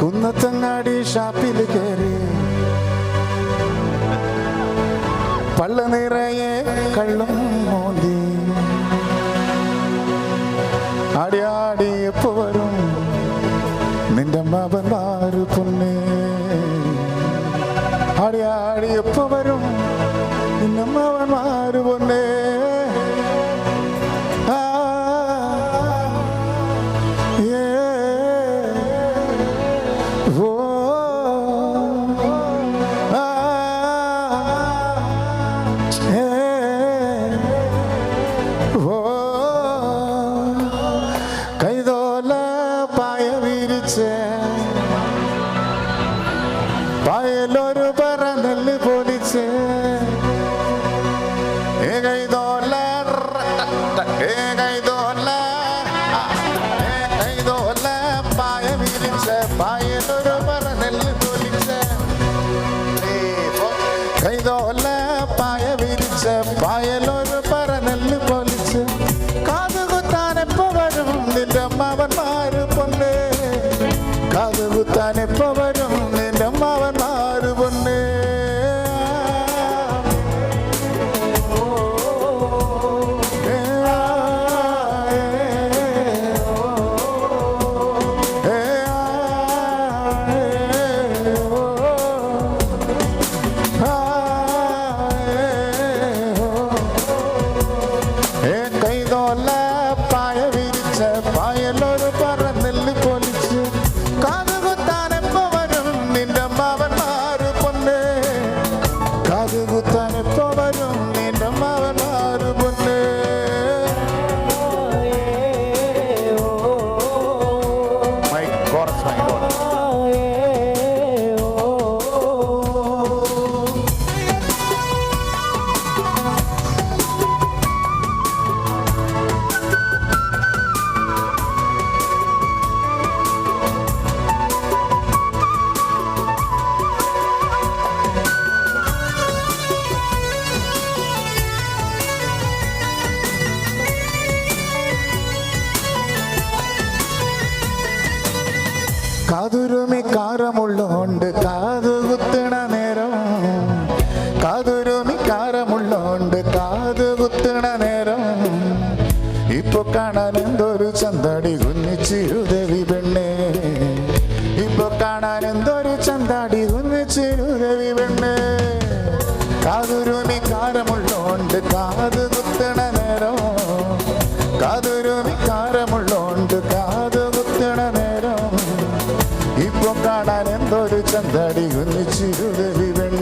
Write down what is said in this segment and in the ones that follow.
കുന്നത്തങ്ങാടി ഷാപ്പിൽ കയറി പള്ള നിറയെ കള്ളും മോന്തി. ആടിയാടി ആടി എപ്പോ വരും നിന്റെ മകന്മാര് പൊന്നെ. ആടി ആടി എപ്പോ വരും നിന്റെ മകന്മാര് പൊന്നേ. വിരിച്ച് പായലൊരു പറ നെല്ല് പൊലിച്ച് ഏ കൈതോല ഏ കൈതോല ഏ കൈതോല പായ വിരിച്ച് പായലൊരു പറ നെല്ല് പൊലിച്ച് കാതുകുത്താൻ എപ്പോ വരും നിന്റെ അമ്മാവന്മാര് കാണാൻ എന്തൊരു ചന്താടി കുഞ്ഞിച്ചിരുദേവി പെണ്ണേ. ഇപ്പൊ കാണാൻ എന്തൊരു ചന്താടി കുഞ്ഞിച്ചിരുദേവി പെണ്ണേ. കാതുരുമി കാരമുള്ളോണ്ട് കാത് കുത്തണ നേരം. കാതുരുമി കാരമുള്ളോണ്ട് കാത് കുത്തണ നേരം. ഇപ്പൊ കാണാൻ എന്തൊരു ചന്താടി കുന്നിച്ചിരുദേവി പെണ്ണേ.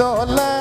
দোলে